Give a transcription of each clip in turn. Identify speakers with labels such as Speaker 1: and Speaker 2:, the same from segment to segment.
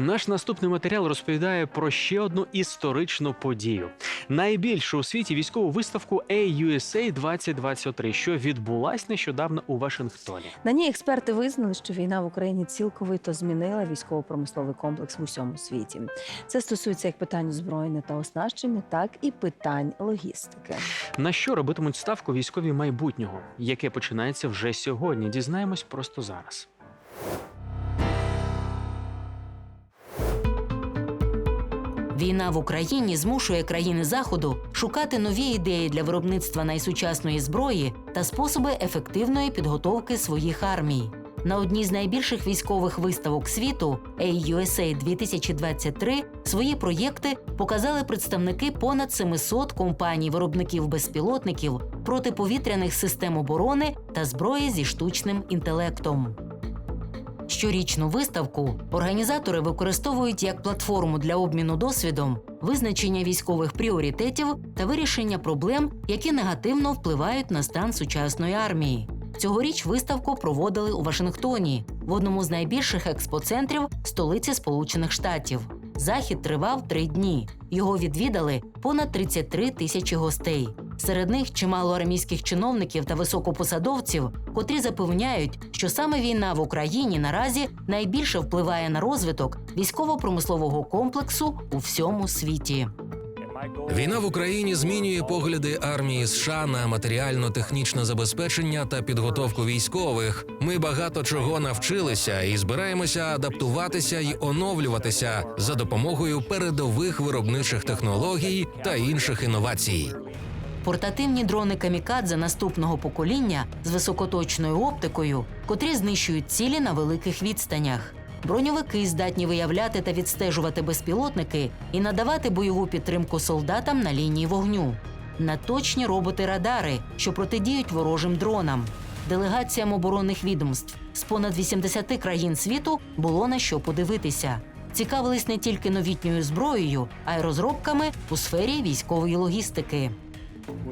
Speaker 1: Наш наступний матеріал розповідає про ще одну історичну подію: найбільшу у світі військову виставку AUSA 2023, що відбулась нещодавно у Вашингтоні.
Speaker 2: На ній експерти визнали, що війна в Україні цілковито змінила військово-промисловий комплекс в усьому світі. Це стосується як питань озброєння та оснащення, так і питань логістики.
Speaker 1: На що робитимуть ставку військові майбутнього, яке починається вже сьогодні? Дізнаємось просто зараз.
Speaker 3: Війна в Україні змушує країни Заходу шукати нові ідеї для виробництва найсучасної зброї та способи ефективної підготовки своїх армій. На одній з найбільших військових виставок світу AUSA 2023 свої проєкти показали представники понад 700 компаній виробників безпілотників, протиповітряних систем оборони та зброї зі штучним інтелектом. Щорічну виставку організатори використовують як платформу для обміну досвідом, визначення військових пріоритетів та вирішення проблем, які негативно впливають на стан сучасної армії. Цьогоріч виставку проводили у Вашингтоні, в одному з найбільших експоцентрів столиці Сполучених Штатів. Захід тривав три дні. Його відвідали понад 33 тисячі гостей. Серед них чимало армійських чиновників та високопосадовців, котрі запевняють, що саме війна в Україні наразі найбільше впливає на розвиток військово-промислового комплексу у всьому світі.
Speaker 4: Війна в Україні змінює погляди армії США на матеріально-технічне забезпечення та підготовку військових. Ми багато чого навчилися і збираємося адаптуватися й оновлюватися за допомогою передових виробничих технологій та інших інновацій.
Speaker 3: Портативні дрони камікадзе наступного покоління з високоточною оптикою, котрі знищують цілі на великих відстанях. Броньовики здатні виявляти та відстежувати безпілотники і надавати бойову підтримку солдатам на лінії вогню. Наточні роботи-радари, що протидіють ворожим дронам. Делегаціям оборонних відомств з понад 80 країн світу було на що подивитися. Цікавились не тільки новітньою зброєю, а й розробками у сфері військової логістики.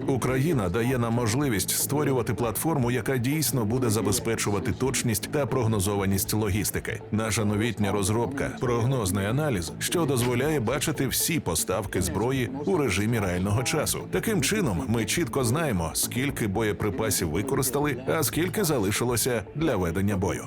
Speaker 5: Україна дає нам можливість створювати платформу, яка дійсно буде забезпечувати точність та прогнозованість логістики. Наша новітня розробка, прогнозний аналіз, що дозволяє бачити всі поставки зброї у режимі реального часу. Таким чином, ми чітко знаємо, скільки боєприпасів використали, а скільки залишилося для ведення бою.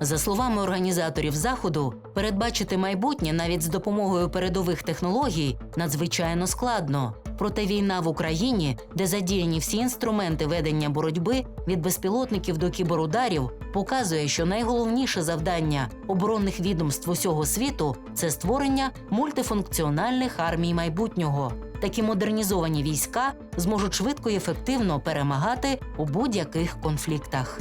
Speaker 3: За словами організаторів заходу, передбачити майбутнє навіть з допомогою передових технологій надзвичайно складно. Проте війна в Україні, де задіяні всі інструменти ведення боротьби від безпілотників до кіберударів, показує, що найголовніше завдання оборонних відомств усього світу це створення мультифункціональних армій майбутнього. Такі модернізовані війська зможуть швидко і ефективно перемагати у будь-яких конфліктах.